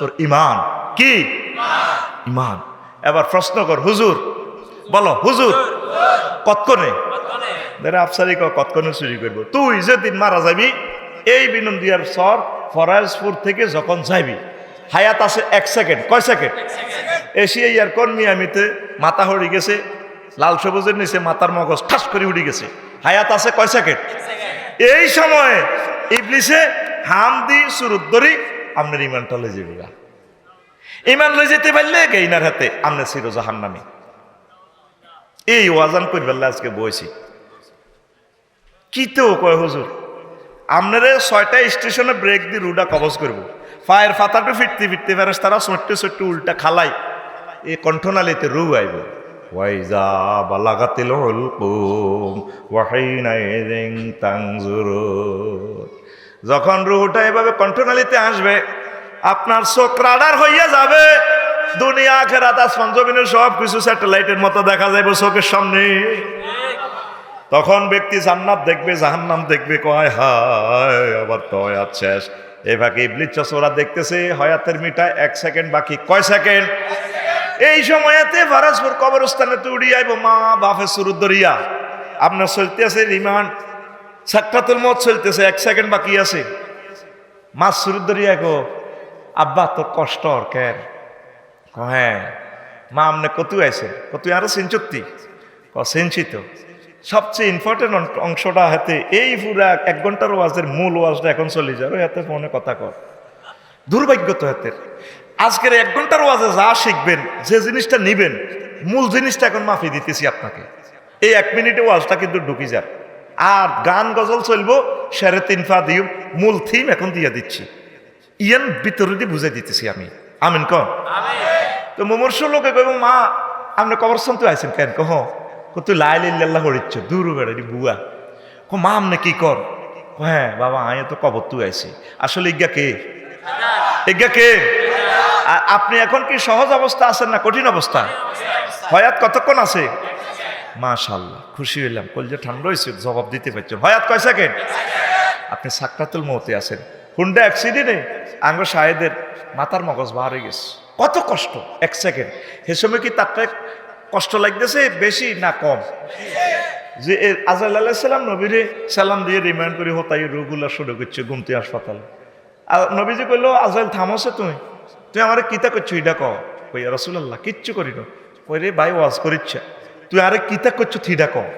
তোর ইমান কি? ইমান এবার প্রশ্ন কর, হুজুর, বলো, হুজুর, কতক্ষণে? আফসারি কতক্ষণে চুরি করব? তুই যেদিন মারা যাবি, এই বিনন্দিয়ার সর ফরাজপুর থেকে যখন যাইবি, হায়াত আছে এক সেকেন্ড, কয় সেকেন্ড? এশিয়া ইয়ার কোন মিয়ামিতে মাথা হড়ি গেছে, লাল সবুজের নিচে মাথার মগজ ঠাস করে উড়ি গেছে, হায়াত আছে কয় সেকেন্ড? এই সময়ে ইবলিসে হাম দি সুরুত ধরি আপনার ইমানটা লয়ে যাবে ইমান লয়ে যেতে পারলে গেইনার হাতে, আমনে ছিল জাহান নামে এই ওয়াজান করবেলা আজকে বইছি। কি তো কয় হুজুর আপনারে ছয়টা স্টেশনে ব্রেক দিয়ে রুডা কবজ করব। ফায়ের ফাতাটা ফিরতে ফিরতে পারে তারা ছোট্ট ছোট্ট উল্টা খালাই। এই কণ্ঠনালীতে রু আইব। ওয়াইজা বালাগাতিল হুলকুম ওয়াহিনা ইযিন তানজুরুন। যখন রুহটা এভাবে কণ্ঠনালীতে আসবে, আপনার চোখ রাডার হইয়া যাবে। দুনিয়া, আখেরাত, আসমান, জমিনের সব কিছু স্যাটেলাইটের মতো দেখা যাবে চোখের সামনে। তখন ব্যক্তি জান্নাত দেখবে, জাহান্নাম দেখবে, কয়, হায়, আবার তো শেষ। এই বাকি ইবলিস চসরা দেখতেছে, হয়াতের মিটা এক সেকেন্ড, বাকি কয় সেকেন্ড? এই সময়তে ফারাজপুর কবরস্থানে তো উড়ি আইব মা বাফে সুরুদ দরিয়া আপনার চলতেছে রিমান্ড। সাক্ষাতুল মত চলতেছে, এক সেকেন্ড বাকি আছে। মাছ সুরুদ দরিয়া গো আব্বা, তোর কষ্ট ওর কেন ক হ্যাঁ মা আমনে কতু আইছে? কতু আরও সিনচুক্তি ক সিনচিত সবচেয়ে ইম্পর্টেন্ট অংশটা হাতে এই পুরা এক ঘণ্টার ওয়াজের মূল ওয়াজটা এখন চলে যাবে হাতে ফোনে কথা কর দুর্ভাগ্য তো হাতের আজকের এক ঘণ্টার ওয়াজে যা শিখবেন, যে জিনিসটা নিবেন, মূল জিনিসটা এখন মাফি দিতেছি আপনাকে। এই এক মিনিটে ওয়াজটা কিন্তু ঢুকি যান আর গান গজল চলবো সেরে তিন ফা দিও মূল থিম এখন দিয়ে দিচ্ছি। ইয়ান ভিতরে দিয়ে বুঝাই দিতেছি আমি। আমিন কন? তো মুমূর্ষ লোকে কইব মা আপনি কবরস্থান তো আইছেন কেন? কহ তুই লাই লিল্লাহ হরিচ্ছ দূর বেড়ারি বুয়া। কো মা আপনি কি কর? হ্যাঁ বাবা আয় তো কবর তুই আইছি। আসলে ইজ্ঞা কে? ইজ্ঞা কে? আর আপনি এখন কি সহজ অবস্থা আছেন না কঠিন অবস্থা। হয়াত কতক্ষণ আছে? মাশাল্লাহ খুশি হইলাম। কলজে ঠান্ডা হয়েছে জবাব দিতে পারছেন। হয়াত কয় সেকেন্ড? আপনি সাকরাতুল মতে আছেন। হুন্ডা অ্যাক্সিডেন্টে আঙ্গ সাহেদের মাথার মগজ বাহারে গেছে। কত কষ্ট? এক সেকেন্ড। সে সময় কি তারটা কষ্ট লাগতেছে বেশি না কম? যে আজাল আল্লাহ সাল্লাম নবীরে সালাম দিয়ে রিমাইন্ড করে হতাই রোগগুলা শুরু করছে গুমতি হাসপাতালে। আর নবীজি কইলো আজাল থামছে তুমি। তুই আমার কিতা করছ? এটা কও। কই রসুল্লাহ কিচ্ছু করি না। কই রে ভাই, ওয়াজ করিচ্ছে। তুই আরে কিতা করছ, থিডা কর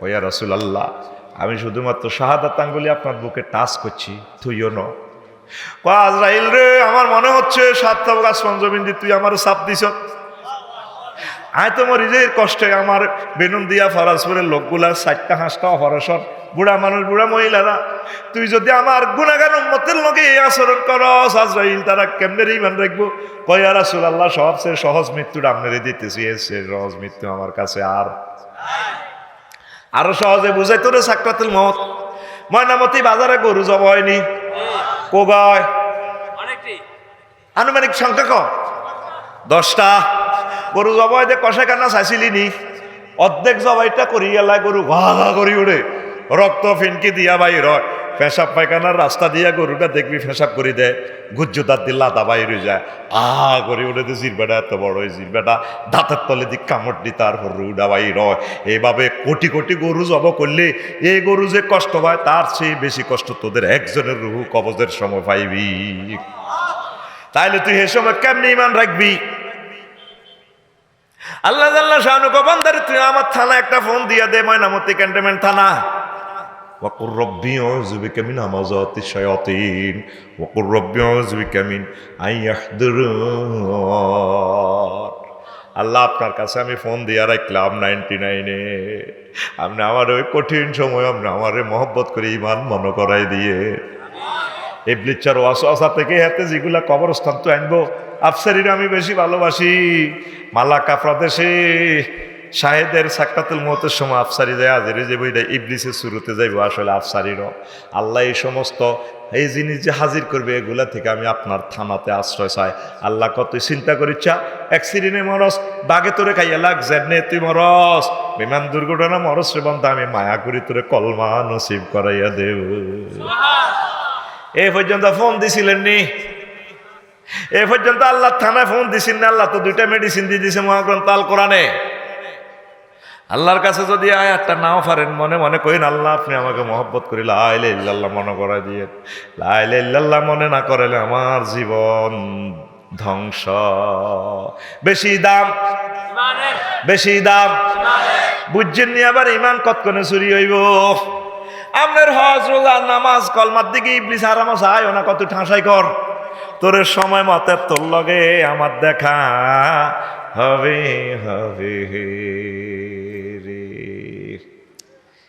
ওয়া রসুল আল্লাহ আমি শুধুমাত্র শাহাদাত আঙ্গুলি আপনার বুকে টাচ করছি, তুইও ন আজরাইল রে, আমার মনে হচ্ছে সাতটা গাছ পঞ্চমিন্দি তুই আমার সাপ দিছ। আয় তো আমার নিজের কষ্টে আমার বেনুন দিয়া ফরাজপুরের লোকগুলা চারটা হাঁসটা অপারেশন। বুড়া মানুষ বুড়া মহিলারা তুই যদি আমার গুণাগার মতের লগে এই আচরণ করস আজরাইল তারা কেমনে ইমান রাখব? কয়া রাসুল আল্লাহ সবচেয়ে সহজ মৃত্যুটা আপনারে দিতেছি চেয়ে সহজ মৃত্যু আমার কাছে আর আরও সহজে বুঝাই তোরে সাকরাতুল মত ময়নামতি বাজারে গরু জব হয়নি। কোগায় অনেকটি। আনুমানিক সংখ্যা ক দশটা। গরু জবাই দিয়ে কষা কান্না চাইছিলি নি? অর্ধেক জবাইটা করি গেলা গরু ঘা ঘা করি উড়ে রক্ত ফিনকি দিয়া বাই রয় পেশাব পায়খানার রাস্তা দিয়া গরুটা দেখবি পেশাব করে দেয় গুজ্জুদার দিয়ে লাদা বাইরে যায়। আ করে উঠে তো জিরবেটা এত বড় ওই জিরবেটা দাঁতের তলে দিক কামড় দি তার রুডা বাই রয় এইভাবে কোটি কোটি গরু জব করলে। এই গরু যে কষ্ট পায়, তার চেয়ে বেশি কষ্ট তোদের একজনের রুহু কবজের সময় পাইবি। তাইলে তুই এ সময় কেমনি ইমান রাখবি? আল্লাহ আল্লাহ শাহানু কবান্দারে তুই আমার থানা একটা ফোন দিয়া দে ময়নামতি ক্যান্টনমেন্ট থানা وقل ربي أعوذ بك من همزات الشياطين وقل ربي أعوذ بك من أن يحضرون আল্লাহ আপনার কাছে আমি ফোন দিয়ে রাখলাম নাইনটি নাইনে আপনি আমার ওই কঠিন সময় আপনি আমারে মহব্বত করে ইমান মনে করাই দিয়ে এই ব্লিচার ওয়াসা থেকে হাতে যেগুলা কবরস্থান তো আনবো আফসারিরা আমি বেশি ভালোবাসি। মালাকা প্রদেশে শাহেদের সাক্ষাতুল মতের সময় আফসারি যায় আজেরে যে বইটা ইবলিসের শুরুতে যাইব আসলে আফসারিরও। আল্লাহ এই সমস্ত এই জিনিস যে হাজির করবে এগুলা থেকে আমি আপনার থানাতে আশ্রয় চাই। আল্লাহ কত চিন্তা করিচ্ছা অ্যাক্সিডেন্টে মরস বাগে তোরে খাইয়া লাগ জেনে তুই মরস। বিমান দুর্ঘটনা মরস রে বন্ধ আমি মায়া করি তোরে কলমা নসিব করাইয়া দেব। এ পর্যন্ত ফোন দিছিলেন নি এ পর্যন্ত আল্লাহ থানায় ফোন দিছেন না, আল্লাহ তো দুইটা মেডিসিন দিয়ে দিছে মহাগ্রন্থ আল কোরআনে। আল্লাহর কাছে যদি আয়াতটা নাও পারেন, মনে মনে কইন, আল্লাহ আপনি আমাকে মহব্বত করি লাইলে ইল্লাল্লাহ মনে করা দিয়ে লাইলে ইল্লাল্লাহ মনে না করেলে আমার জীবন ধ্বংস। বেশি দাম বেশি দাম। বুঝছেন নি আবার ইমান কতক্ষণে চুরি হইব? আপনার হজ, রোজা, নামাজ, কলমার দিকে ইবলিস হারামা চাই না কত ঠাঁসাই কর। তোর সময় মতে তোর লগে আমার দেখা হবে হবে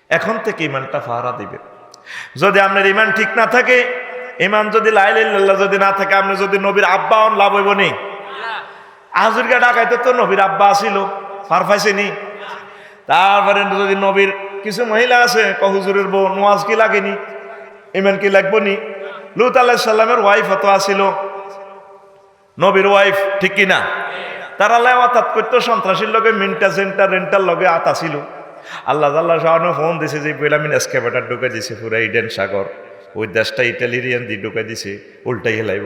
এখন থেকে ইমানটা ফাহারা দিবে। যদি আপনার ইমান ঠিক না থাকে, ইমান যদি লাইল্লাহ যদি না থাকে, আপনি যদি নবীর আব্বা হন, লাভ হইব নি? আজুরকে ডাকাইতে তো নবীর আব্বা আসিল পার পাইছেনি তারপরে যদি নবীর কিছু মহিলা আছে কহুজুরের বউ নোয়াজ কি লাগেনি? ইমান কি লাগবো নি? লুত আল্লাহ সাল্লামের ওয়াইফ হত আসিল। নবীর ওয়াইফ ঠিক কি না তারা লেওয়াতাত করতো সন্ত্রাসীর লগে মিন্টা সেন্টার রেন্টার লগে আত আসিল। আল্লাহ আল্লাহ শাহনু ফোন দিছে যে বইলামিন এসকেভেটার ঢুকে দিছে পুরা ইডেন সাগর। ওই দেশটা ইটালিরিয়ান দিয়ে ঢুকে দিছে, উল্টাই হেলাইব।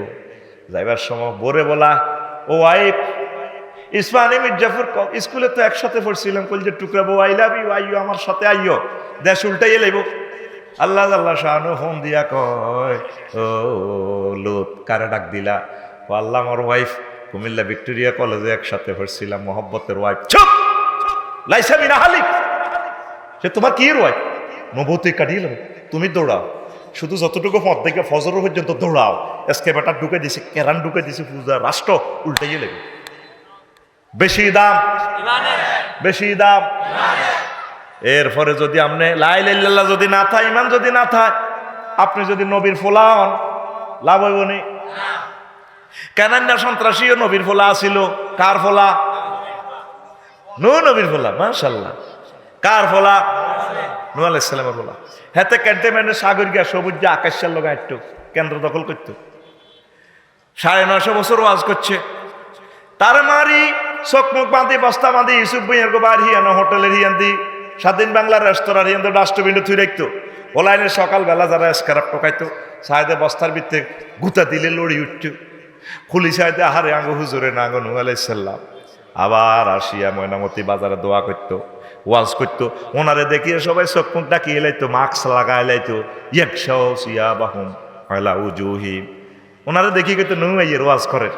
যাইবার সময় বোরে বলা, ও ওয়াইফ ইসমানি মির্জাফর স্কুলে তো একসাথে পড়ছিলাম কল যে টুকরা বউ আই লাভ ইউ আইও আমার সাথে আইও দেশ উল্টাই লাইব আল্লাহ আল্লাহ শাহানু ফোন দিয়া কয় ও লোত কারে ডাক দিলা? ও আল্লাহ আমার ওয়াইফ কুমিল্লা ভিক্টোরিয়া কলেজে একসাথে পড়ছিলাম মোহব্বতের ওয়াইফ চুপ লাইসামি না হালিক। সে তোমার কি ওয়াইফ নবতী কাটিয়ে তুমি দৌড়াও। শুধু যতটুকু পথ থেকে ফজর পর্যন্ত দৌড়াও। এসকে বেটা ঢুকে দিছে কেরান ঢুকে দিছে পূজা রাষ্ট্র উল্টাইয়ে লেগে। বেশি দাম বেশি দাম। এরপরে যদি আপনি লাইল্লাহ যদি না থায় ইমান যদি না থায়, আপনি যদি নবীর ফোলা হন, লাভ হইব নি? কেনান্না সন্ত্রাসীও নবীর ফোলা আসিল কার ফোলা? নু নবীর ফোলা মাশাল্লাহ কার ফোলা? নু আলাইসালামের ফোলা। হেতে ক্যান্টনমেন্টের সাগর গিয়া সবুজ যে আকাশের লগা একটু কেন্দ্র দখল করতো। সাড়ে নশো বছর ওয়াজ করছে। তার মারি, চোখ মুখ বাঁধি, বস্তা বাঁধি, ইউসুফ বইয়ের গোবার হিয়ানো, হোটেলের হিয়ান স্বাধীন বাংলার রেস্তোরাঁ হিয়ান ডাস্টবিনে থুই রাখতো ওলাইনে সকালবেলা যারা স্কারাপ টোকাইতো, সাহেদে বস্তার ভিত্তে গুতা দিলে লড়ি উঠত। খুলি সাহেদে, আহারে আঙ্গ হুজুরে না আঙ্গ নু আলাইসাল্লাম আবার আসিয়া ময়নামতি বাজারে দোয়া করতো, ওয়াজ করতো। ওনারে দেখিয়ে সবাই মুখ ডাকিয়ে লাইতো, মাস্ক লাগাই লাইতো ইয়াকশাও সিয়া বাহুম আলা উজুহিম। ওনারে দেখি কিন্তু নু আইয়ের ওয়াজ করে।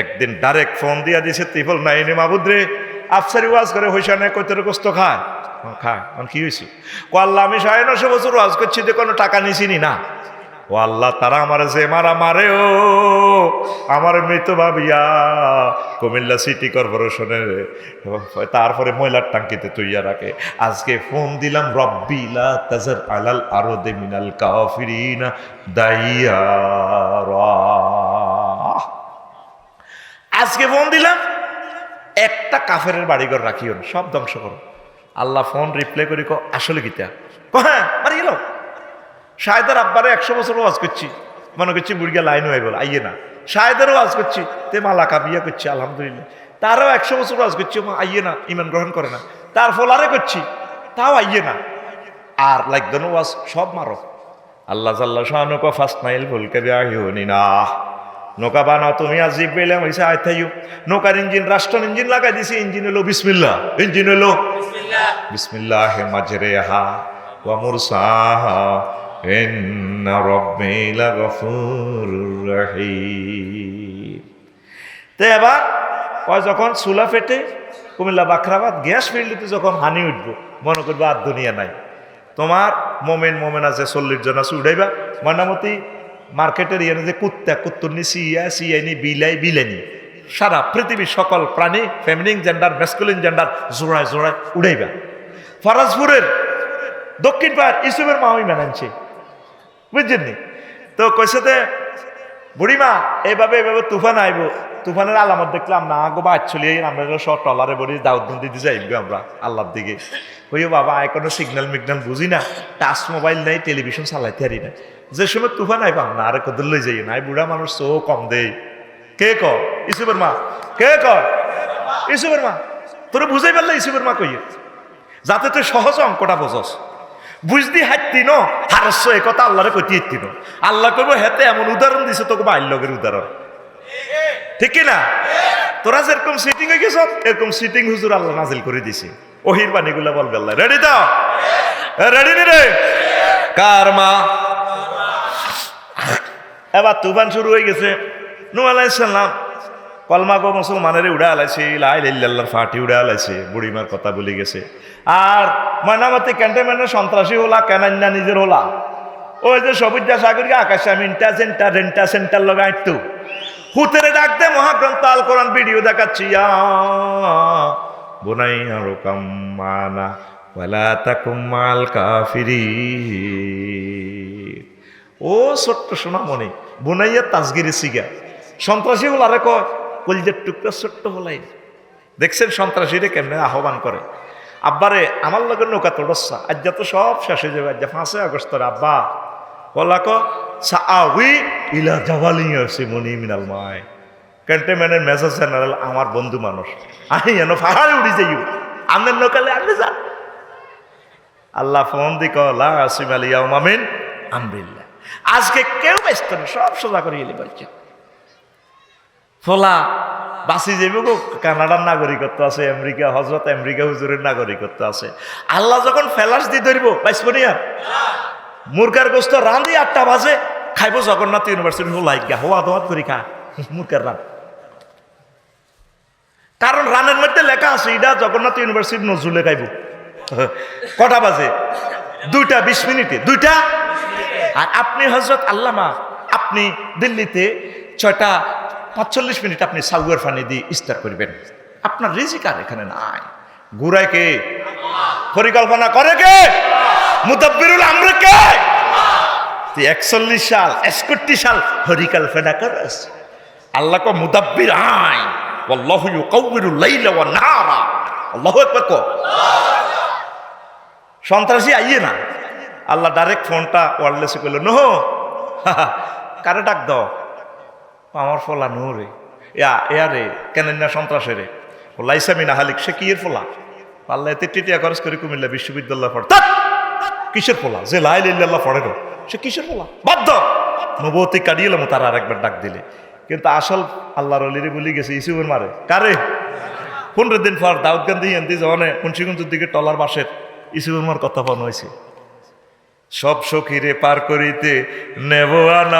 একদিন ডাইরেক্ট ফোন দিয়া দিছে ত্রিফল নাইনি মাবুদ্রে আফসারি ওয়াজ করে, হইসা নেই কইতরে কষ্ট খায় খায় এখন কি হয়েছে? ও আল্লাহ, আমি সাড়ে নশো বছর ওয়াজ করছি যে কোনো টাকা নিছিনি না? ও আল্লাহ, তারা আমার যে মারা মারে ও, আমার মৃত ভাবিয়া কুমিল্লা সিটি কর্পোরেশনের তারপরে ময়লার টাঙ্কিতে তৈয়া রাখে। আজকে ফোন দিলাম রব্বিলা তাজার আলাল আরও দে মিনাল কাফিরিনা দাইয়ারা। আজকে ফোন দিলাম, একটা কাফের বাড়িঘর রাখিও সব ধ্বংস করো। আল্লাহ ফোন রিপ্লাই করি, কো, আসলে গীতা হ্যাঁ মারি গেল শায়দার আব্বারে একশো বছর ওয়াজ করছি। মনে করছি বুড়িয়া লাইন হয়ে গেল, আইয়ে না। শায়দারও ওয়াজ করছি, তে মালাকা বিয়ে করছি, আলহামদুলিল্লাহ। তারও একশো বছর ওয়াজ করছি মা, আইয়ে না ইমান গ্রহণ করে না। তার ফলারে করছি, তাও আইয়ে না। আর লাইক লাগদন ওয়াজ, সব মারো। আল্লাহ জাল্লা শাহানুক ফার্স্ট মাইল ভুলকে দেওয়া হিউনি না। নৌকা বানাও তুমি আজ জিপ পেলাম হয়েছে আয় থাইও নৌকার ইঞ্জিন রাষ্ট্র ইঞ্জিন লাগাই দিছে, ইঞ্জিন হলো বিসমিল্লা ইঞ্জিন হলো বিসমিল্লাহ মাজরে হা ওয়া মুরসাহা। ইন্না রাব্বি লাগফুরুর রহিম। তো এবার কয়, যখন চুলা ফেটে কুমিল্লা বাখরাবাদ গ্যাস ফিল্ডিতে যখন হানি উঠবো, মনে করব আর দুনিয়া নাই। তোমার মোমেন মোমেন আছে চল্লিশ জন আছে, উঠাইবা। ময়নামতি মার্কেটের ইয়ানে যে কুত্তা কুত্তুরনি সিয়া সিয়াইনি, বিলাই, বিলাইনি। সারা পৃথিবীর সকল প্রাণী ফেমিনিন জেন্ডার মেসকুলিন জেন্ডার জোড়ায় জোড়ায় উড়াইবা। ফরাজপুরের দক্ষিণ পাড় ইসুফের মা ওই মানানছে বুঝছেন নি? তো কইছে যে, বুড়িমা, এইভাবে এইভাবে তুফান আইব। তুফানের আলামত দেখলাম না গো বা চলিয়ে আমরা সব টলারে বলি দাউদ দিতে যাইব আমরা, আল্লাহর দিকে। কইও বাবা, আয় কোনো সিগন্যাল মিগন্যাল বুঝি না, টাচ মোবাইল নাই টেলিভিশন চালাইতে পারি না। যে সময় তুফান আইবা না আরে কদর লই যাই না। বুড়া মানুষ চো কম দেই কে ক ইসুফের মা কে ক ইসুফের মা তোর বুঝাই পারলে ইসুফের মা যাতে তুই সহজ অঙ্কটা বোঝস। বুঝদি হাইতি ন? হারস্য এ কথা আল্লাহরে কইতে ইতি ন। আল্লাহ কইব, হেতে এমন উদাহরণ দিছে তোকে লগের উদাহরণ। ঠিক কি না? তোরা যেরকম সিটিং হয়ে গেছ, এরকম সিটিং হুজুর আল্লাহ নাজিল করে দিছে। ওহির বাণীগুলো বলবে আল্লাহ। রেডি তো? রেডি নি রে? কার মা এবার তুফান শুরু হয়ে গেছে। নু আলাইসাল্লাম কলমা গো মুসলমানের উড়ে আলাইছে লাই লাল্লার ফাটি উড়ে আলাইছে বুড়িমার কথা বলে গেছে। আর ময়নামতি ক্যান্টনমেন্টের সন্ত্রাসী হলা কেনান্না নিজের হলা। ওই যে সবুজা সাগরকে আকাশে আমি ইন্টা সেন্টার রেন্টা সেন্টার লগাই একটু। হুতেরে ডাকতে মহাগ্রন্থ আল কোরআন ভিডিও দেখাচ্ছি বোনাই আরও কাম্মানা ওয়ালা তাকুম্মাল কাফিরি ও ছোট্ট সোনা মনে বোনাইয়া তাজগিরি সিগা। সন্ত্রাসী হল আরে কয় কলিজের টুকরা ছোট্ট বলাই দেখছেন সন্ত্রাসীরে কেমনে আহ্বান করে? আব্বারে, আমার লগে নৌকা তোড়সা, আজ তো সব শেষ হয়ে যাবে, আজ পাঁচই আগস্টরে আব্বা। বলা ক সাউই ইলা জাওয়ালিং আছে মনি মিনাল মায় ক্যান্টনমেন্টের মেজর জেনারেল আমার বন্ধু মানুষ। আহি এনো পাহাড়ে উড়ি যাইও আমের নৌকালে আপনি যান। আল্লাহ ফোন দি কলা আসিম আলিয়া মামিন আমরিল্লা আজকে কেউ ব্যস্ত সব সোজা করে এলি বলছে। ফোলা বাসি যাবে গো। কানাডার নাগরিকত্ব আছে, আমেরিকা, হজরত আমেরিকা হুজুরের নাগরিকত্ব আছে। আল্লাহ যখন ফেলাস দিয়ে ধরিব বাইসবনি আর? মুরগার গোস্ত রান্ধি আটটা বাজে, খাইব জগন্নাথ ইউনিভার্সিটি হল লাইক গা হওয়া দোয়াত করি খা। মুরগার রান কারণ রানের মধ্যে লেখা আছে এটা জগন্নাথ ইউনিভার্সিটি নজরুলে খাইব। কটা বাজে? দুইটা বিশ মিনিটে। দুইটা? আর আপনি হজরত আল্লামা, আপনি দিল্লিতে ছয়টা পাঁচচল্লিশ মিনিট আপনি সাউয়ার ফানি দিয়ে ইস্তার করবেন আপনার রিজিক আর এখানে নাই ঘুরায় কে পরিকল্পনা করে কে মুদাব্বিরুল আমরা কে তুই একচল্লিশ সাল একষট্টি সাল পরিকল্পনা করস আল্লাহ কো মুদাব্বির আইন والله يقوّر الليل والنهار আল্লাহু আকবার কো সন্ত্রাসী আইয়ে না আল্লাহ ডাইরেক্ট ফোনটা ওয়ারলেসে করলো নো কারে ডাক দাও আমার ফলা নো রে ইয়া এয়া রে কেন না সন্ত্রাসে রে। ও লাইসামি হালিক, সে কি এর ফলা? আল্লাহ এতে টিটিয়া খরচ করে কুমিল্লা বিশ্ববিদ্যালয় পড়ে! কিসের ফলা? যে লাই লাল্লাহ পড়ে না সে কিসের ফলা? বাধ্য নবতী কাটিয়ে এলাম তারা আরেকবার ডাক দিলে। কিন্তু আসল আল্লাহর অলিরে বলি গেছে ইসুবের মারে। কারে? পনেরো দিন পর দাউদ গান্ধী এনতি যখন মুন্সিগঞ্জের দিকে টলার বাসের ইসুবের মার কথা পান হয়েছে। সব সখীরে পার করিতে নেব আনা